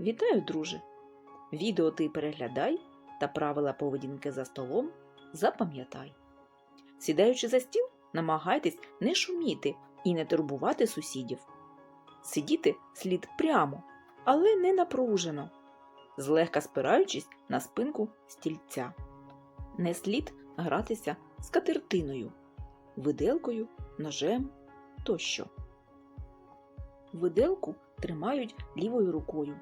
Вітаю, друже! Відео ти переглядай та правила поведінки за столом запам'ятай. Сідаючи за стіл, намагайтесь не шуміти і не турбувати сусідів. Сидіти слід прямо, але не напружено, злегка спираючись на спинку стільця. Не слід гратися з катертиною, виделкою, ножем тощо. Виделку тримають лівою рукою,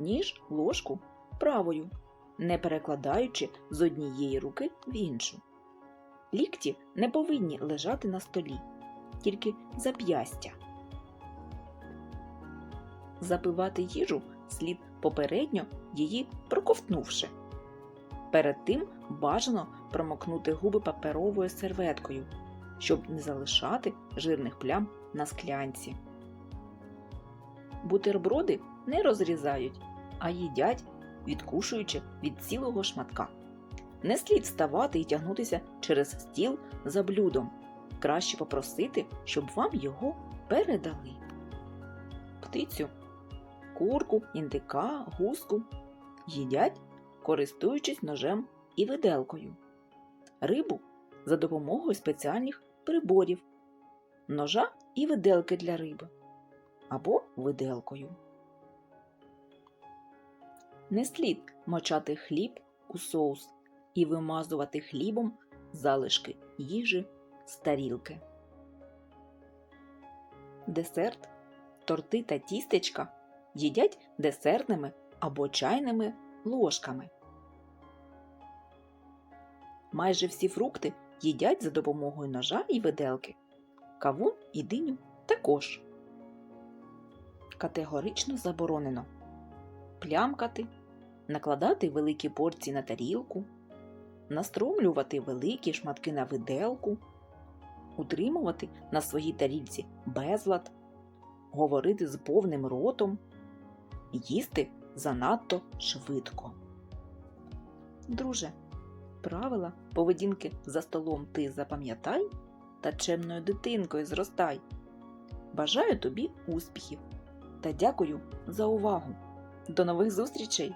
ніж ложку правою, не перекладаючи з однієї руки в іншу. Лікті не повинні лежати на столі, тільки зап'ястя. Запивати їжу слід попередньо її проковтнувши. Перед тим бажано промокнути губи паперовою серветкою, щоб не залишати жирних плям на склянці. Бутерброди не розрізають, а їдять, відкушуючи від цілого шматка. Не слід вставати і тягнутися через стіл за блюдом. Краще попросити, щоб вам його передали. Птицю, курку, індика, гуску їдять, користуючись ножем і виделкою. Рибу за допомогою спеціальних приборів, ножа і виделки для риби або виделкою. Не слід мочати хліб у соус і вимазувати хлібом залишки їжі з тарілки. Десерт, торти та тістечка їдять десертними або чайними ложками. Майже всі фрукти їдять за допомогою ножа і виделки. Кавун і диню також категорично заборонено плямкати, накладати великі порції на тарілку, настромлювати великі шматки на виделку, утримувати на своїй тарілці безлад, говорити з повним ротом, їсти занадто швидко. Друже, правила поведінки за столом ти запам'ятай та чемною дитинкою зростай. Бажаю тобі успіхів! та дякую за увагу. До нових зустрічей!